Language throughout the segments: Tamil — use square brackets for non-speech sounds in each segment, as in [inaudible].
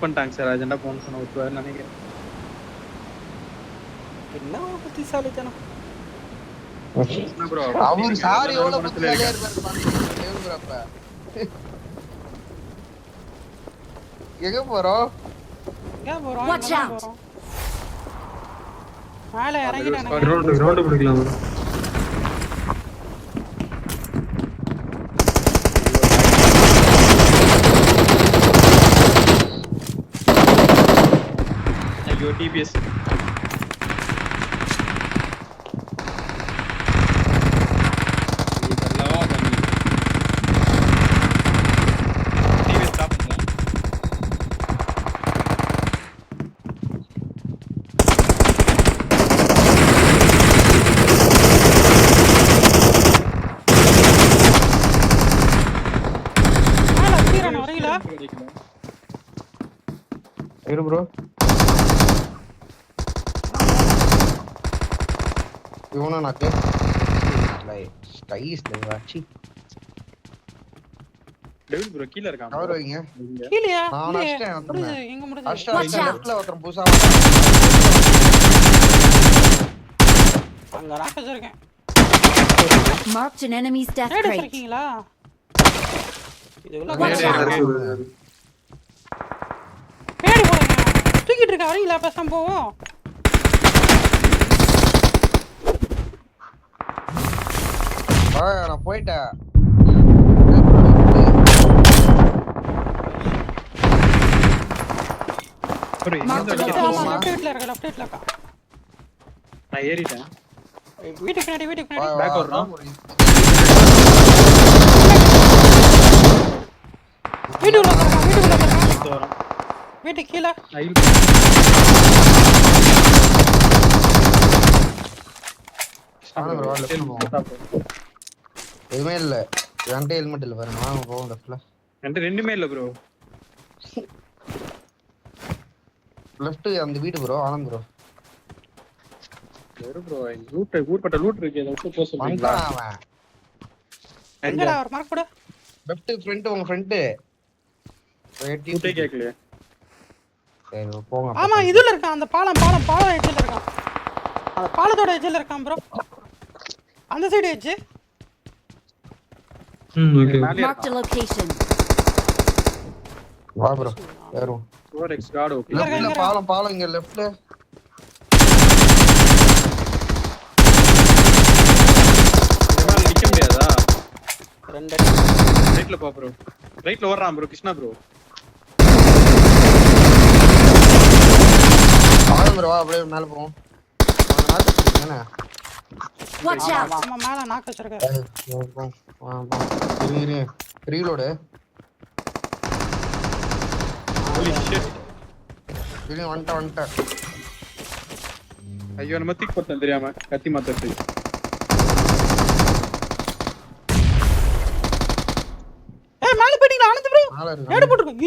பண்ணிட்டாங்க சார். அர்ஜென்டா போன் சொன்ன விட்டுவாரு நினைக்கிறேன். என்ன புத்திசாலித்தனம்? அவர் சார் எவ்வளவு புத்திசாலியா? இருப்பாரு பாருங்க. எங்க போறோம்? எங்க போறோம்? மேலே பிடிக்கலாம் ஐயோ டிபிஎஸ் டிவிஎஸ் ஸ்டாப் பண்ணலாம் மேலே வீரன் வரீங்களா இரு ப்ரோ டேவிட் ப்ரோ கீழ இருக்கான் கவர் வைங்க இங்க. கீழேயா நான் ஒருத்தனை. முடியுது எங்க அஷ்டா இந்த. லெஃப்ட்ல. அங்க ராக் வச்சிருக்கேன் Marked an enemy's death. Bedi போடுங்க தூக்கிட்டு இருக்க வரீங்களா பேசாம போவோம் ஆ, நான் போயிட்டேன் bro, இங்க Mark இருந்து the அடிக்கிறேன். ஆமா location. லெஃப்ட் வீட்ல இருக்க லெஃப்ட் வீட்ல இருக்கா நான் ஏறிட்டேன். வீட்டுக்கு பின்னாடி வீட்டுக்கு பின்னாடி. Back வர்றோம். வீட்டுக்குள்ள இருக்கான் வீட்டுக்குள்ள வரோம் வீட்டுக்கு கீழே. நான் இழுத்து- எதுவுமே இல்ல. என்கிட்ட ஹெல்மெட் இல்ல பாருங்க வாங்க போவோம் லெஃப்ட்ல என்கிட்ட ரெண்டுமே இல்ல ப்ரோ லெஃப்ட் அந்த வீடு ப்ரோ ஆனந்த் ப்ரோ வெறும் ப்ரோ லூட் ஊர்பட்ட லூட் இருக்கு அதை விட்டு போக சொல்றீங்களா? எங்கடா ஒரு மார்க் போடு லெஃப்ட் ஃப்ரண்ட் உங்க ஃப்ரண்ட் லூட்டே கேட்கலையே சரி போங்க ஆமா இதுல இருக்கான் அந்த பாலம் பாலம் பாலம் எட்ஜில் இருக்கான். அந்த பாலத்தோட எட்ஜில் இருக்கான் ப்ரோ அந்த சைடு எட்ஜ் ம் ஓகே Marked a location. வா ப்ரோ ஏறுவோம் 4x கார்டு ஓகே. பாலம் பாலம் இங்க லெஃப்ட்ல மேல நிக்க முடியாதா? ரெண்டு ரைட்ல போ ப்ரோ ரைட்ல ஓடுறான் ப்ரோ கிருஷ்ணா ப்ரோ பாலம் ப்ரோ வா அப்படியே மேல போவோம்? Watch out. ஆமா ஆமா மேல நாக்கு வச்சிருக்க. ஏய், போ, போ. வா, போ. இரு, இரு. ரீலோடு இரு, வந்துட்டேன் வந்துட்டேன் ஐயோ நம்ம தூக்கி போட்டேன் தெரியாம. கத்தி மாத்தட்டு ஏய் மேல போயிட்டீங்களா ஆனந்த் ப்ரோ இருக்கு போட்டுருக்கோம்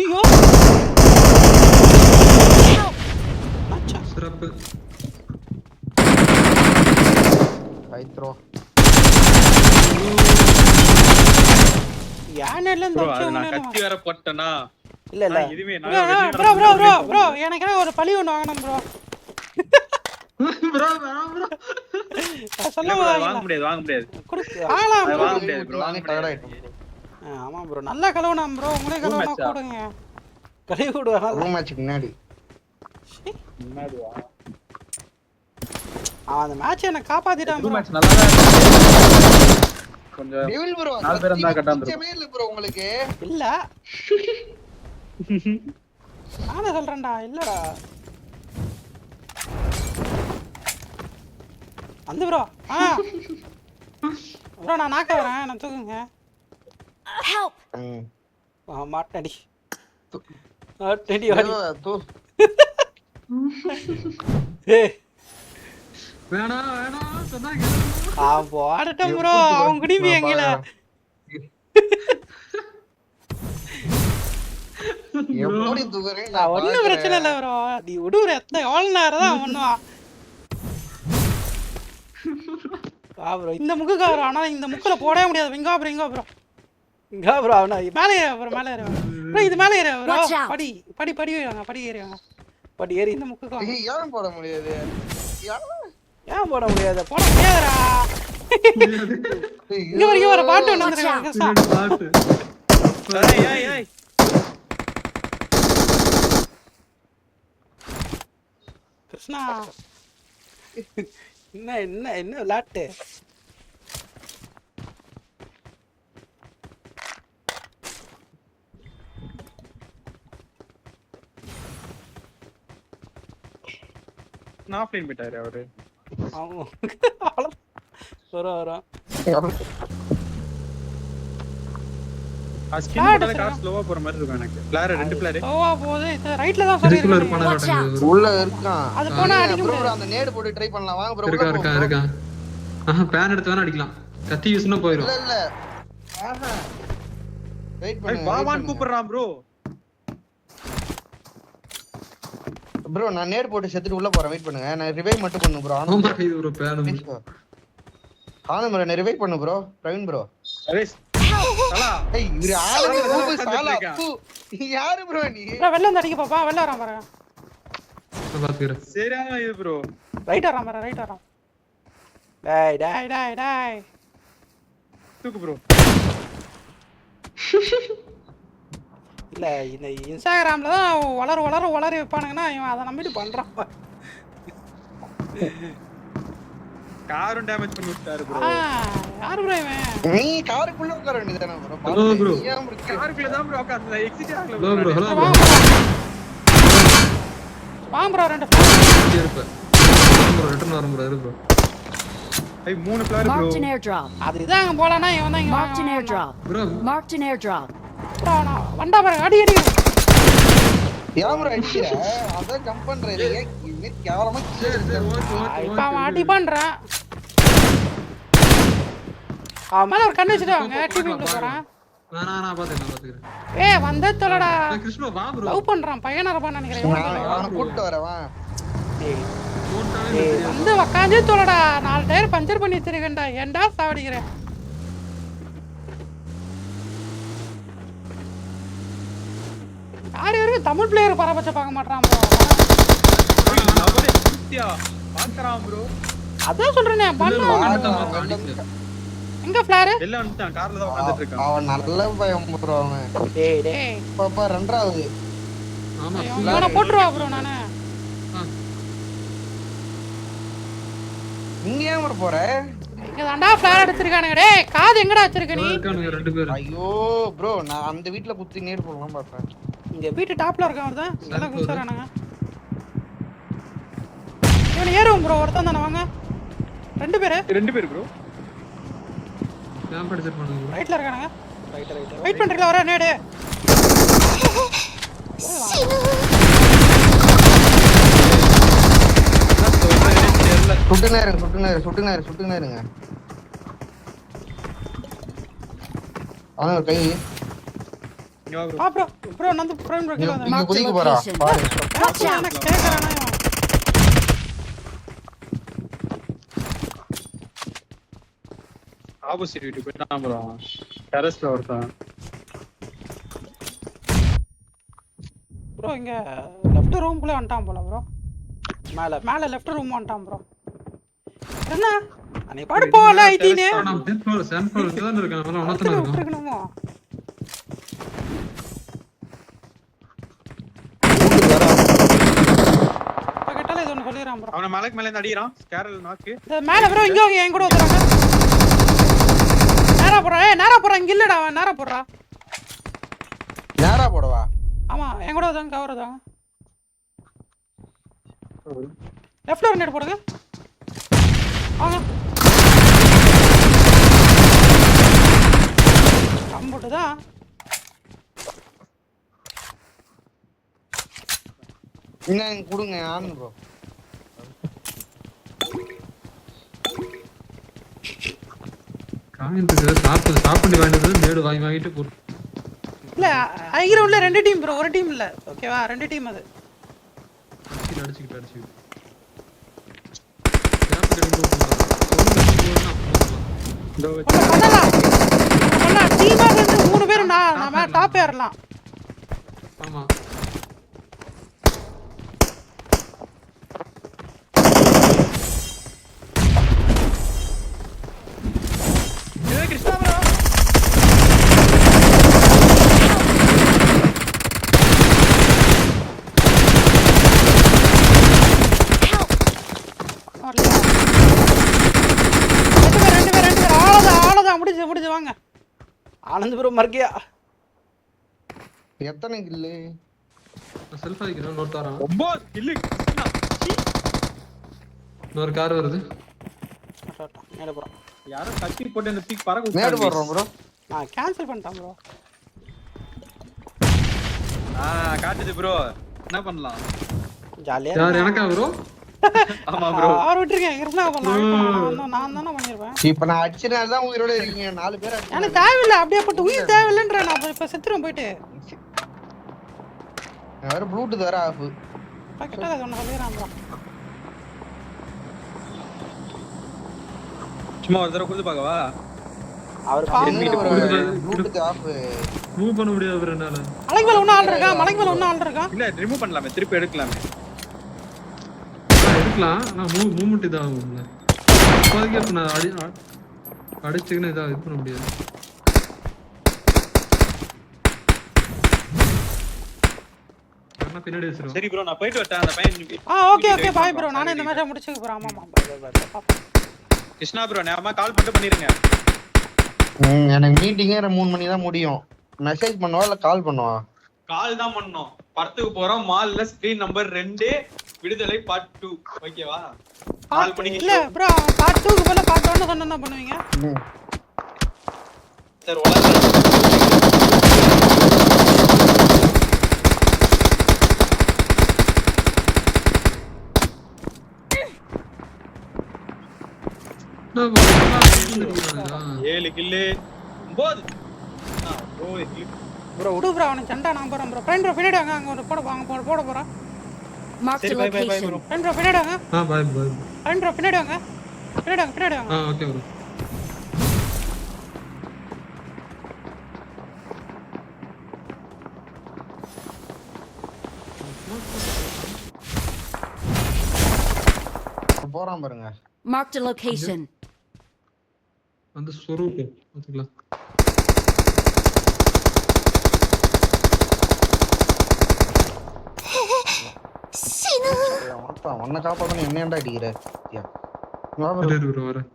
ஐயோ சிறப்பு. ப்ரோ அது நான் கத்தி வேற போட்டேனா? இல்ல இல்ல. இதுவே நான் ப்ரோ ப்ரோ ப்ரோ நடந்து ப்ரோ எனக்கு ஒரு பழி ஒன்று வாங்கணும் ப்ரோ. [laughs] ப்ரோ வேணாம் ப்ரோ. சொல்ல வாங்க முடியாது வாங்க முடியாது. முடியாது ப்ரோ நானே ஆமா ப்ரோ. நல்லா கழுவுனாம் ப்ரோ. உங்களே கழுவுனா? கூடுங்க கழுவி விடுவாங்க ரூம் மேட்ச்சுக்கு முன்னாடி. அவன் அந்த மேட்ச் என்ன காப்பாத்திட்டான் ப்ரோ. மேட்ச் நல்லா. கொஞ்சம் டெவில் ப்ரோ நாலு பேர் இருந்தா கரெக்டா இருந்திருக்கும். இல்ல ப்ரோ உங்களுக்கு. இல்ல. நானே சொல்றேன்டா இல்லடா. வந்து ப்ரோ ஆ. ப்ரோ நான் நாக்க வரேன் நான் தூக்குங்க! ம். ஆ, மாட்டடி. மாட்டடி வாடி. [laughs] ஏய். வேணாம் வேணாம் சொன்னாங்க ஆ போடட்டும் ப்ரோ. அவன் குடிப்பி ஒன்றும் பிரச்சனை இல்லை ப்ரோ. நீ விடுற எத்தனை எவ்வளோ நேரம் தான் வா ப்ரோ. இந்த முக்கு கவர் ஆனால் இந்த முக்கில் போடவே முடியாது. இங்கா ப்ரோ இங்கா ப்ரோ. இங்க ப்ரோ அவனா. மேலே ஏறு ப்ரோ மேலே ஏறு. ப்ரோ இது மேலே ஏறு ப்ரோ. படி படி படி படி ஏறுவாங்க படி ஏறி இந்த முக்குக்கு ஏன் போட முடியாது. ஏன்? போட முடியாது? போட முடியாதுடா. இங்க வர இங்க வர பாட்டு. வந்துருக்காங்க. ஏய் ஏய் ஏய் கிருஷ்ணா. என்ன என்ன என்ன விளாட்டு? நான் ஆஃப்லைன் போயிட்டாரு அவரு. ஆமா. அவ்வளோ வரும் வரும் ஸ்கின் போட்டாலே கார் ஸ்லோவா போற மாதிரி இருக்கும் எனக்கு. பிளேயர் ரெண்டு பிளேயர் போகுது. ரைட்ல தான் இருப்பானா உள்ள இருக்கான் அது போனா அடிக்க bro, முடியாது அந்த நேடு போட்டு ட்ரை பண்ணலாம். வாங்க ப்ரோ இருக்கா இருக்கா இருக்கா? ஆஹா பேன் எடுத்து வேணா அடிக்கலாம். கத்தி யூஸ்னா போயிடும் இல்ல இல்ல. ஆஹா. வெயிட் பண்ணுங்க வாவான் கூப்பிடுறான் ப்ரோ ப்ரோ நான் நேடு போட்டு செத்துட்டு உள்ள போறேன். வெயிட் பண்ணுங்க. நான் ரிவைவ் மட்டும் பண்ணு ப்ரோ ஆமா இது ஒரு பேன் ஆனந்த் ப்ரோ நான் ரிவைவ் பண்ணு ப்ரோ பிரவீன் ப்ரோ அரேஷ் சலா. ஏய் இவரு கூப்பு உட்கார்ந்துட்டு சாலா நீ யாரு ப்ரோ நீ? ப்ரோ வெளில வந்து அடிக்க பாப்பா. வெளில வரான் பாருங்க நான் பாத்துக்கிறேன். சரியான இது ப்ரோ ரைட் வரான் பாரு ரைட் வரான். டேய் டேய். டேய் டேய் தூக்கு ப்ரோ [laughs] இல்ல இந்த இன்ஸ்டாகிராம்ல தான் வளர வளர வளர வைப்பானுங்கன்னா இவன் அதை நம்பிட்டு பண்றான். காரும் டேமேஜ் பண்ணி விட்டாரு ப்ரோ ஆ, யாரு ப்ரோ இவன்? நீ காருக்குள்ள உட்கார வேண்டியதானே ப்ரோ? காருக்குள்ள தான் ப்ரோ உட்கார்ந்து. எக்ஸிட் ஆகல ஹலோ ப்ரோ ஹலோ ப்ரோ. வாங்க ப்ரோ ரெண்டு இங்கே இருப்பேன் ப்ரோ ரிட்டர்ன் வரும் ப்ரோ இரு ப்ரோ ஏய் மூணு player bro Marked an airdrop. அது இதான் அங்க போலானா இவன் தான் இங்க Marked an வாங்க airdrop. Bro Marked an airdrop. Bro நான் வண்டா பாருங்க அடி அடி. அடிக்கிற? ஜம்ப் கேவலமா இப்ப அவன் அடி பண்றான் அவன் மேல ஒரு கண்ணு வச்சுட்டு வாங்க. டிவி போறான். நான் நான் நான் பாத்துக்கிறேன் நான் பாத்துக்கிறேன். ஏய் வந்தே தொலைடா. நான் கிருஷ்ணா வா ப்ரோ லவ் பண்றான். பையனா இருப்பான்னு நினைக்கிறேன். நான் வரேன் வா தெரியாது வந்து உக்காந்தே தொலைடா. நாலு டயர் பஞ்சர் பண்ணி வச்சிருக்கேன்டா. ஏன்டா சாவடிக்கிறேன் யார் தமிழ் பிளேயர் பராமரிச்ச பார்க்க மாட்டான் பாக்குறான் ப்ரோ அதான் சொல்றேனே பண்ணு. எங்க ஃபிளாரு வெளில வந்துட்டான் கார்ல தான் உட்கார்ந்துட்டு இருக்கான். அவன் நல்ல பயம் ப்ரோ அவன். டேய் டேய். பாப்பா ரெண்டாவது. ஆமா இவனை போட்டுருவா ப்ரோ நானு. ஆ, இங்க ஏன் போற? இங்க தாண்டா ஃபிளார் எடுத்திருக்கானுங்க டேய் காது எங்கடா வச்சிருக்க நீ? இருக்கானுங்க ரெண்டு பேரும் ஐயோ ப்ரோ நான் அந்த வீட்ல குத்தி நேர் போடலாம் பார்த்தேன் இங்க வீட்டு டாப்ல இருக்கான் ஒருத்தன் நல்லா குடிச்சாரானுங்க இவனை ஏறுவோம் ப்ரோ ஒருத்தன் தானே வாங்க. ரெண்டு பேரு. ரெண்டு பேர் ப்ரோ. ரைட்ல இருக்கானுங்க வெயிட் பண்றீங்களா வர நேடு தெரியல சுட்டு நேருங்க சுட்டு நேரு சுட்டு நேரு சுட்டு நேருங்க அவன் ஒரு கை. ப்ரோ ஆ bro bro Nandu bro bro கீழ வந்து குதிக்க போறா. பாரு. கேக்குறானா ஆப்போசிட் போயிட்டான் ப்ரோ டெரஸ்ல ஒருத்தன். ப்ரோ இங்க லெஃப்ட் ரூம்குள்ள வந்துட்டான் போல ப்ரோ மேல. மேல லெஃப்ட் ரூம் வந்துட்டான் ப்ரோ என்ன? அன்னை பாடு ஐடினே நான் தானே இருக்கேன். இருக்கும் விட்டுருக்கணுமோ இப்ப சொல்லிடுறான் ப்ரோ அவனை மலைக்கு மேல இருந்து அடிக்கிறான். கேரல் நாக்கு மேல ப்ரோ இங்க வாங்க என் கூட வந்துறாங்க நேரா போறா ஏய் நேரா போறா இங்க இல்லடா அவன் நேரா போடுறா நேரா போடவா? ஆமா என் கூட வந்து கவர் தாங்க லெஃப்ட்ல ஒரு நேட் போடுங்க வாங்க கம்ப்யூட்டர் தான் இன்னும் கொடுங்க ஆனந்த் ப்ரோ சாப்பிட்டு சாப்பிட்டு வாங்கிட்டு மேடு வாங்கி வாங்கிட்டு போட்டு இல்ல ஐகிரவுண்ட்ல ரெண்டு டீம் ப்ரோ ஒரு டீம் இல்ல. ஓகேவா ரெண்டு டீம் அது. பண்ணலாம். பண்ணா டீமா சேர்ந்து மூணு பேரும் நான் நம்ம டாப் ஏறலாம். ஆமா ஏய், கிருஷ்ணா bro. வரலையா? ரெண்டு பேர் ரெண்டு பேர் ரெண்டு பேர் ஆளதான் ஆளதான் முடிஞ்சு முடிஞ்சு வாங்க ஆனந்த் ப்ரோ மறுக்கையா எத்தனை கில்லு செல்ஃப் ஆகிக்கிறேன் இன்னொரு தாரம் ரொம்ப கில்லு. இன்னொரு கார் வருது. மேலே யாரோ கத்தி போட்டு இந்த தூக்கி பறக்க மேடு. போடுறோம் ப்ரோ நான் கேன்சல் பண்ணிட்டேன் ப்ரோ ஆ காட்டுது ப்ரோ என்ன பண்ணலாம்? ஜாலியாக யார் எனக்கா ப்ரோ [laughs] ஆமா ப்ரோ ஆறு விட்டுருக்கேன். கிருஷ்ணா பண்ணலாம். நான் தானே பண்ணியிருப்பேன் இப்ப நான் அடிச்சனால தான் உயிரோட இருக்கீங்க. நாலு பேர் எனக்கு தேவையில்லை. அப்படியே போட்டு உயிர் தேவையில்லைன்ற நான். இப்போ செத்துருவேன் போயிட்டு. வேற ப்ளூடூத் வேற ஆஃப் கிட்ட ஒன்று சொல்லிடுறான் ப்ரோ சும்மா ஒரு தடவை கொடுத்து பார்க்கவா? அவர் ஆஃப் மூவ் பண்ண முடியாது bro என்னால. மலைக்கு மேல ஒன்றும் ஆள் இருக்கான் மலைக்கு மேல ஒன்றும் ஆள் இருக்கான் இல்ல ரிமூவ் பண்ணலாமே. திருப்பி எடுக்கலாமே. எடுக்கலாம். நான் மூவ் மூவ்மெண்ட் இதாகும்ல இப்போதைக்கு இப்போ நான் அடி அடிச்சுக்கின்னு இதாக இது பண்ண முடியாது. சரி ப்ரோ நான் போயிட்டு வரட்டேன். அந்த பையன் ஆ ஓகே ஓகே பாய் ப்ரோ நானே இந்த மேட்சை முடிச்சுக்க பாய் பாய் பாய் கிருஷ்ணா ப்ரோ ஞாபகமா கால் பண்ணிட்டு பண்ணிருங்க. ம், எனக்கு மீட்டிங்கே மூணு மணி தான் முடியும். மெசேஜ் பண்ணவா இல்ல கால் பண்ணவா? கால் தான் பண்ணோம். படத்துக்கு போறோம். மால்ல ஸ்கிரீன் நம்பர் ரெண்டு விடுதலை பார்ட் டூ ஓகேவா நாலு மணிக்கு இல்ல ப்ரோ பார்ட் டூக்கு போல பார்ட் ஒன்னு சொன்னா என்ன பண்ணுவீங்க? ம். சார் வளர்ந்து என்ன bro, எல்லாம் அடிச்சுக்கிட்டு ஏழு கில்லு. ஒன்பது. ப்ரோ விடு ப்ரோ அவனுக்கு சண்டா நான் போறேன் ப்ரோ. ஃப்ரெண்ட் ப்ரோ பின்னாடி வாங்க அங்க ஒரு போட வாங்க போட போட ஃப்ரெண்ட் ப்ரோ பின்னாடி வாங்க ஆ பாய் பாய் ஃப்ரெண்ட் ப்ரோ பின்னாடி வாங்க பின்னாடி வாங்க பின்னாடி வாங்க ஆ ஓகே ப்ரோ போறான் பாருங்க. Marked a location. அந்த ஸ்வரூப் உன்னை காப்பாத்தணும் என்ன ஏன்டா அடிக்கிற? யா. வா bro. இரு ப்ரோ வரேன்.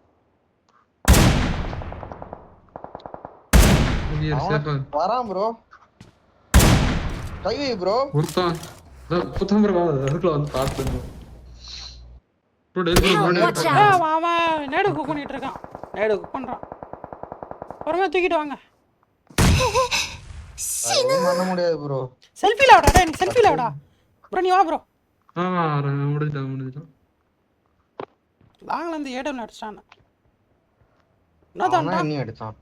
கை ப்ரோ ஒருத்தான் புத்தம் ப்ரோ அதுக்குள்ள வந்து பார்த்து ப்ரோ இருக்கான்? நேடு குக் பண்றான் பொறுமையா தூக்கிட்டு வாங்க. பண்ண முடியாது ப்ரோ செல்ஃபில விடா டேய் எனக்கு செல்ஃபில விடா. ப்ரோ நீ வா ப்ரோ ஆ முடிஞ்சிட்டான் முடிஞ்சிட்டான். லாங்ல இருந்து ஏடம் அடிச்சான். என்ன அவனா தான் இன்னும் அடிச்சான்.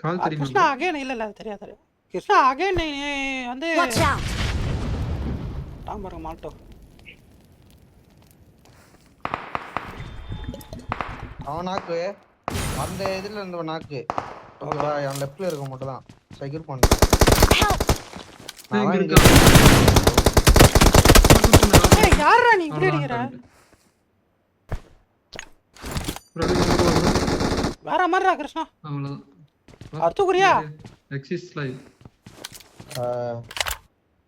கால் தெரியுமா கிருஷ்ணா அகைன் இல்ல இல்ல அது தெரியாது தெரியாது. கிருஷ்ணா அகைன் வந்து டாம் பாருங்க மால்டோ அவன் நாக்கு. அந்த இதுல இருந்த நாக்கு. அவன் லெஃப்ட்ல இருக்க மட்டும் தான் செக்யூர் ஏய் யாரா நீ இப்படி அடிக்கிற? [laughs] வேற மாதிரிடா கிருஷ்ணா. அவ்வளோதான் அத்துக்குரியா எக்ஸிஸ் லைவ்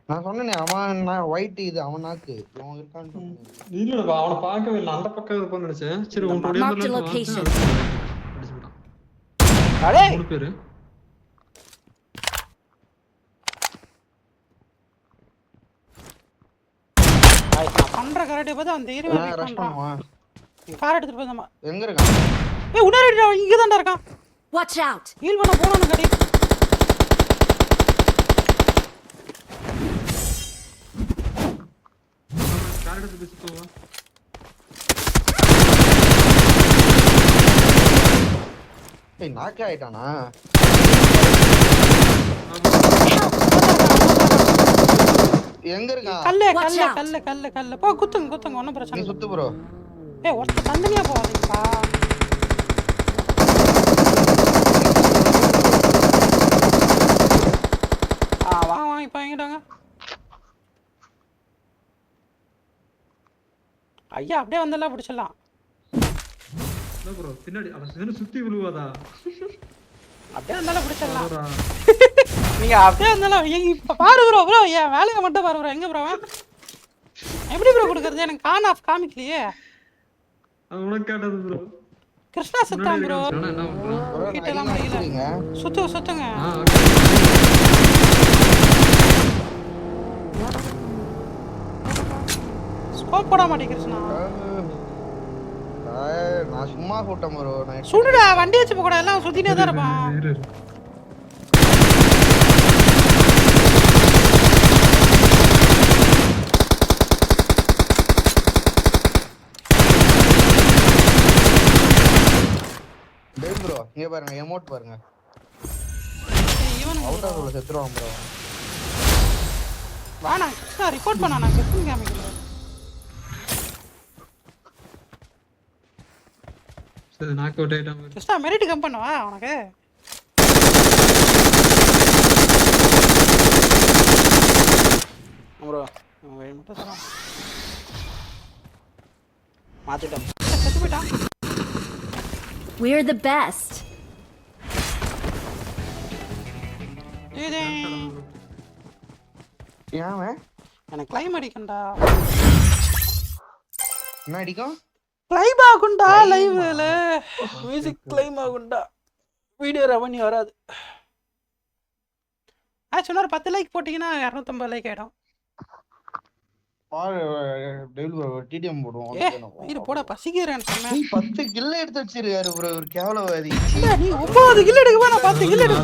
நான் சொன்னேனே அவன் நான் ஒயிட் இது அவன் நாக்கு. இவன் இருக்கான்னு. இல்ல அவனை பார்க்கவே இல்லை. அந்த பக்கம் இருப்பான்னு நினைச்சேன். சரி. அடே! மூணு பேரு? நான் பண்ற கரெக்டே பார்த்து அந்த ஏரியா பண்றான்? பண்ணுவான். கார் எடுத்துட்டு போய் எங்க இருக்கான்? ஏய் உடனே இங்க தான்டா இருக்கான். Watch out. ஹீல் பண்ண போனோம் கடி. பேசி போவா ஏய் நாக்கே ஆயிட்டானா? எங்க இருக்கான் கல்லு கல்லு. கல்லு கல்லு கல்லு. போ குத்துங்க குத்துங்க. நீ பிரச்சனை சுத்து ப்ரோ ஏய் ஒருத்தர் தந்தனியா போகாதீங்கப்பா. ஆ வாங்க வாங்க இப்போ வாங்கிட்டாங்க ஐயா அப்படியே வந்தெல்லாம் பிடிச்சிடலாம். என்ன ப்ரோ பின்னாடி அவன் சின்ன சுத்தி விழுவாதா? அப்படியே வந்தாலும் பிடிச்சிடலாம்? நீங்க அப்படியே வந்தாலும் இப்ப பாரு ப்ரோ ப்ரோ என் வேலையை மட்டும் பாரு ப்ரோ எங்க ப்ரோ எப்படி ப்ரோ கொடுக்கறது? எனக்கு கான் ஆஃப் காமிக்கலையே. அவன் உனக்கு கேட்டது ப்ரோ கிருஷ்ணா செத்தான் ப்ரோ நான் முடியல. அடிக்கிறீங்க சுத்து சுத்துங்க. ஆ okay. ஸ்கோப் போட மாட்டேன் கிருஷ்ணா ஆஹ், நான் சும்மா கூட்டம் ப்ரோ நான் சுடுடா வண்டி வச்சு போக எல்லாம் சுத்திட்டே தான் இருப்பான். இரு, இரு. டேய் ப்ரோ இங்க பாருங்க எமோட் பாருங்க. இவனுங்க அவுட் ஆஃப் செத்துருவான் ப்ரோ வாண்ணா கிருஷ்ணா ரிப்போர்ட் பண்ணா நான் கிருஷ்ணன் காமிக்கிறேன் சரி நாக் அவுட் ஆயிட்டான் பாரு. கிருஷ்ணா மெரிட் கம் பண்ணவா உனக்கு ப்ரோ மட்டும் சொல்லுவான் மாத்திட்டோம் செத்து போயிட்டான் We're the best. ஏன்? எனக்கு கிளைம் அடிக்கண்டா என்ன அடிக்கும் கிளைம் ஆகுண்டா லைவ்ல மியூசிக் கிளைம் ஆகுண்டா வீடியோ ரெவன்யூ வராது. ஆக்சுவலாக ஒரு பத்து லைக் போட்டிங்கன்னா இரநூத்தம்பது லைக் ஆகிடும் டிடிஎம் போடுவோம். இது போட நீ பத்து கில்ல எடுத்து வச்சிருக்காரு ப்ரோ ஒரு கேவலவாதி. நீ ஒன்பது கில் எடுக்க நான் பத்து கில் எடுக்க